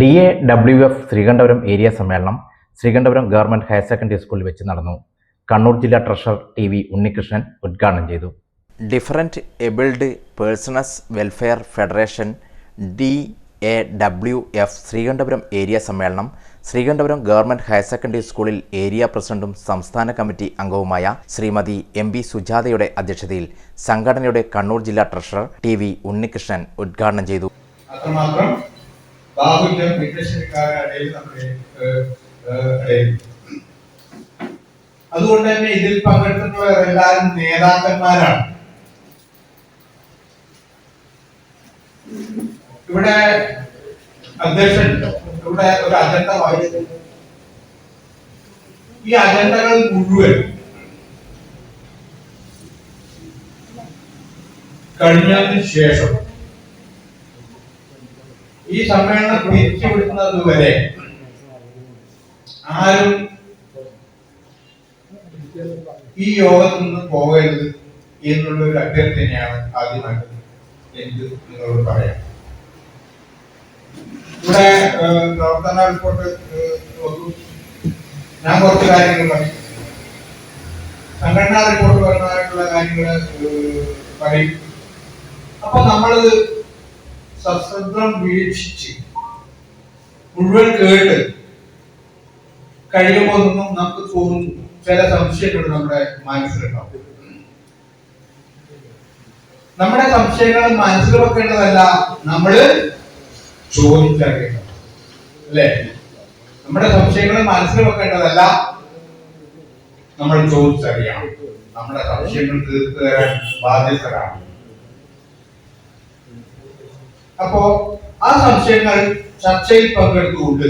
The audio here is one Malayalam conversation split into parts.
D A W F Sreekandapuram area സമ്മേളനം ശ്രീകണ്ഠപുരം ഗവൺമെന്റ് ഹയർ സെക്കൻഡറി സ്കൂളിൽ വെച്ച് നടന്നു. കണ്ണൂർ ജില്ലാ ട്രഷറർ ടി വി ഉണ്ണികൃഷ്ണൻ ഉദ്ഘാടനം ചെയ്തു. Different abled persons welfare federation D A W F Sreekandapuram area സമ്മേളനം ശ്രീകണ്ഠപുരം ഗവൺമെന്റ് ഹയർ സെക്കൻഡറി സ്കൂളിൽ ഏരിയ പ്രസിഡന്റും സംസ്ഥാന കമ്മിറ്റി അംഗവുമായ ശ്രീമതി എം ബി സുജാതയുടെ അധ്യക്ഷതയിൽ സംഘടനയുടെ കണ്ണൂർ ജില്ലാ ട്രഷറർ ടി വി ഉണ്ണികൃഷ്ണൻ ഉദ്ഘാടനം ചെയ്തു. അത്രമാത്രം ബാഹുല്യം ഭിന്നശേഷിക്കാരുടെ നമ്മുടെ അതുകൊണ്ട് തന്നെ ഇതിൽ പങ്കെടുത്തിട്ടുള്ളവരെല്ലാവരും നേതാക്കന്മാരാണ്. ഇവിടെ അധ്യക്ഷൻ ഇവിടെ ഒരു അജണ്ട വായിച്ചു. ഈ അജണ്ടകൾ മുഴുവൻ കഴിഞ്ഞതിന് ശേഷം ഈ സമ്മേളനം പിരിച്ചുവിടുന്നത് വരെ ആരും ഈ യോഗത്തിൽ നിന്ന് പോകരുത് എന്നുള്ള ഒരു അഭ്യർത്ഥനയാണ് ആദ്യമായിട്ട് എനിക്ക് നിങ്ങളോട് പറയാം ഇവിടെ പ്രവർത്തന റിപ്പോർട്ട് ഞാൻ കുറച്ച് കാര്യങ്ങൾ പറയും സംഘടനാ റിപ്പോർട്ട് പരമായിട്ടുള്ള കാര്യങ്ങൾ പറയും. അപ്പൊ നമ്മളത് സശ്രദ്ധം വീക്ഷിച്ച് മുഴുവൻ കേട്ട് കഴിയുമ്പോൾ ഒന്നും നമുക്ക് തോന്നും ചില സംശയങ്ങൾ നമ്മുടെ മനസ്സിലുണ്ടാവും. നമ്മുടെ സംശയങ്ങൾ മനസ്സിൽ വെക്കേണ്ടതല്ല നമ്മൾ ചോദിച്ചറിയണം. അല്ലേ? നമ്മുടെ സംശയങ്ങൾ മനസ്സിൽ വെക്കേണ്ടതല്ല നമ്മൾ ചോദിച്ചറിയണം. നമ്മുടെ സംശയങ്ങൾ തീർത്തു തരാൻ ബാധ്യസ്ഥരാണ്. അപ്പോ ആ സംശയങ്ങൾ ചർച്ചയിൽ പങ്കെടുത്തുകൊണ്ട്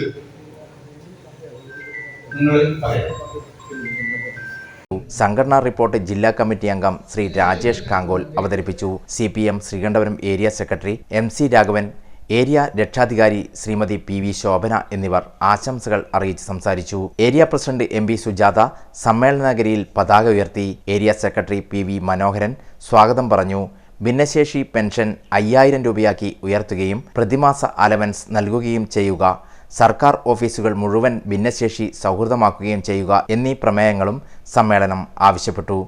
നിങ്ങൾ പറയാം സംഘടനാ റിപ്പോർട്ട് ജില്ലാ കമ്മിറ്റി അംഗം ശ്രീ രാജേഷ് കാങ്കോൽ അവതരിപ്പിച്ചു. C P M Sreekandapuram area secretary M C Raghavan area രക്ഷാധികാരി ശ്രീമതി പി വി ശോഭന എന്നിവർ ആശംസകൾ അറിയിച്ച് സംസാരിച്ചു. Area president M V Sujatha സമ്മേളനഗരിയിൽ പതാക ഉയർത്തി. Area secretary P V Manoharan സ്വാഗതം പറഞ്ഞു. ഭിന്നശേഷി പെൻഷൻ അയ്യായിരം രൂപയാക്കി ഉയർത്തുകയും പ്രതിമാസ അലവൻസ് നൽകുകയും ചെയ്യുക സർക്കാർ ഓഫീസുകൾ മുഴുവൻ ഭിന്നശേഷി സൗഹൃദമാക്കുകയും ചെയ്യുക എന്നീ പ്രമേയങ്ങളും സമ്മേളനം ആവശ്യപ്പെട്ടു.